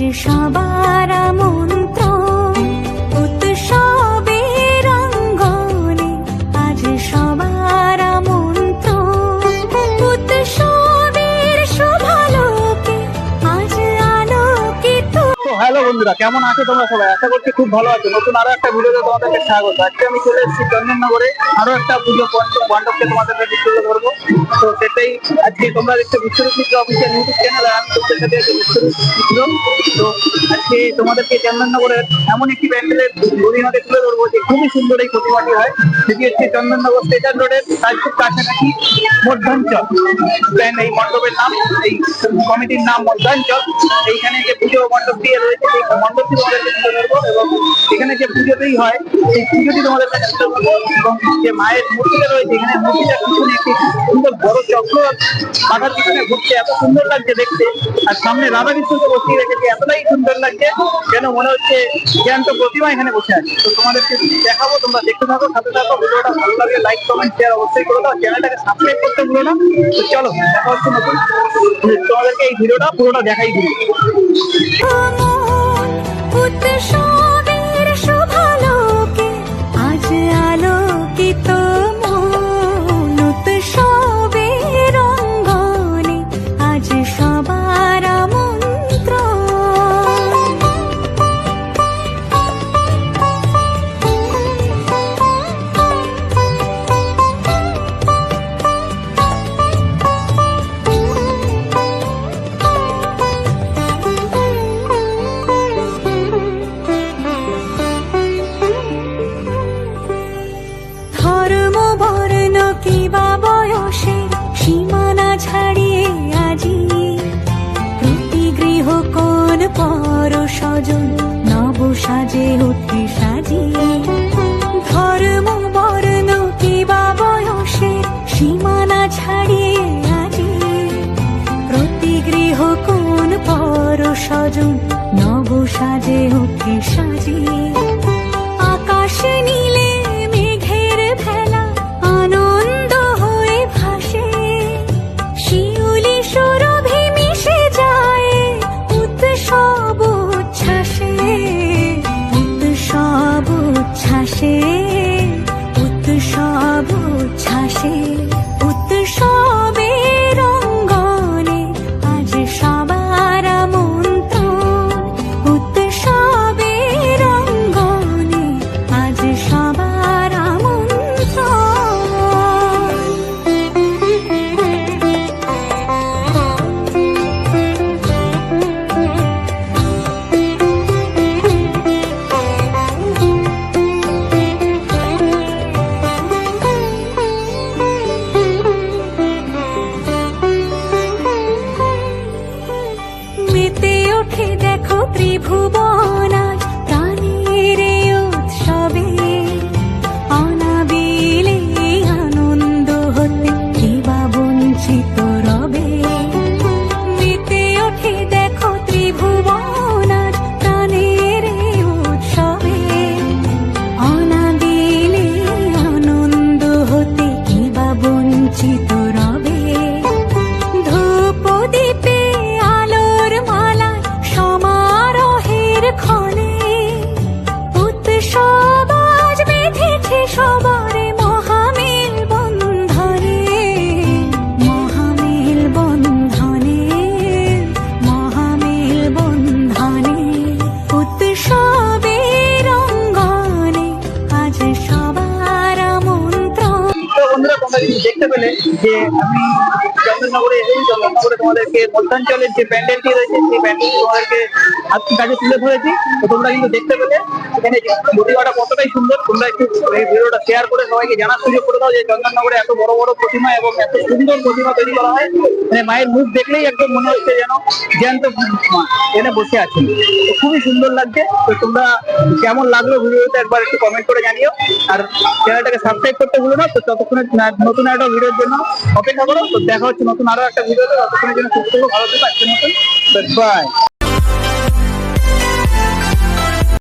至少把。বন্ধুরা, কেমন আছো তোমরা সবাই? আশা করছি খুব ভালো আছো। নতুন আরও একটা ভিডিওতে তোমাদেরকে স্বাগত। আজকে আমি চলে এসেছি চন্দননগরে। আরও একটা পুজো মণ্ডপ- মণ্ডপকে তোমাদের কাছে তুলে ধরবো তো সেটাই আজকে তোমরা দেখছ Biswarup Mitra official YouTube channel আর আমি তোমাদের সাথে আছি বিশ্বরূপ মিত্র তো আজকে তোমাদেরকে চন্দননগরের এমন একটি প্যান্ডেলের প্রতিমাতে তুলে ধরবো যে খুবই সুন্দর এই প্রতিমাটি হয়। সেটি হচ্ছে চন্দননগর স্টেশন রোডের তার খুব কাছাকাছি মধ্যাঞ্চল। এই মণ্ডপের নাম, এই কমিটির নাম মধ্যাঞ্চল। এইখানে যে পুজো মণ্ডপটি রয়েছে মণ্ডপটি তোমাদেরকে তুলে এবং এখানে যে পুজোতেই হয় সেই পুজোটি তোমাদের এবং যে মায়ের মূর্তিটা রয়েছে, এখানে মূর্তিটা পিছনে একটি সুন্দর বড় চক্র মাথার পিছনে ঘুরছে, এত সুন্দর লাগছে দেখতে। আর সামনে রাধা কৃষ্ণকে বসিয়ে রেখেছে, এতটাই সুন্দর লাগছে যেন মনে হচ্ছে জ্যান্ত প্রতিমা এখানে বসে আছে। তো তোমাদেরকে দেখাবো, তোমরা দেখতে থাকো, সাথে থাকো, ভিডিওটা ভালো লাগে লাইক কমেন্ট শেয়ার অবশ্যই করে দাও। চ্যানেলটাকে সাবস্ক্রাইব করতে ভুলো না। তো চলো, দেখা হচ্ছে নতুন। তোমাদেরকে এই ভিডিওটা পুরোটা দেখাই দিই। মন সাজে উঠে সাজিয়ে, ধর্ম বর্ণ সীমানা ছাড়িয়ে আজি প্রতি গৃহ কোন পর স্বজন নব সাজে ওঠে সাজিয়ে, আকাশে নীলে কিন্তু দেখতে পেলে যে আমি প্রতিমাটা কতটাই সুন্দর। তোমরা সুযোগ করে দাও যে এত বড় বড় প্রতিমা এবং এত সুন্দর প্রতিমা তৈরি করা হয়। মানে মায়ের মুখ দেখলেই একদম মনে হচ্ছে যেন জ্যান্ত মা, এখানে বসে আছেন খুবই সুন্দর লাগছে। তো তোমরা কেমন লাগল ভিডিওটা একবার একটু কমেন্ট করে জানিও। আর চ্যানেলটাকে সাবস্ক্রাইব করতে ভুলো না। তো ততক্ষণে নতুন একটা ভিডিওর জন্য অপেক্ষা করো। তো দেখা হচ্ছে নতুন আরও একটা ভিডিওতে ততক্ষণের জন্য সুস্থ ভালো থেকো আজকের মতন। বাই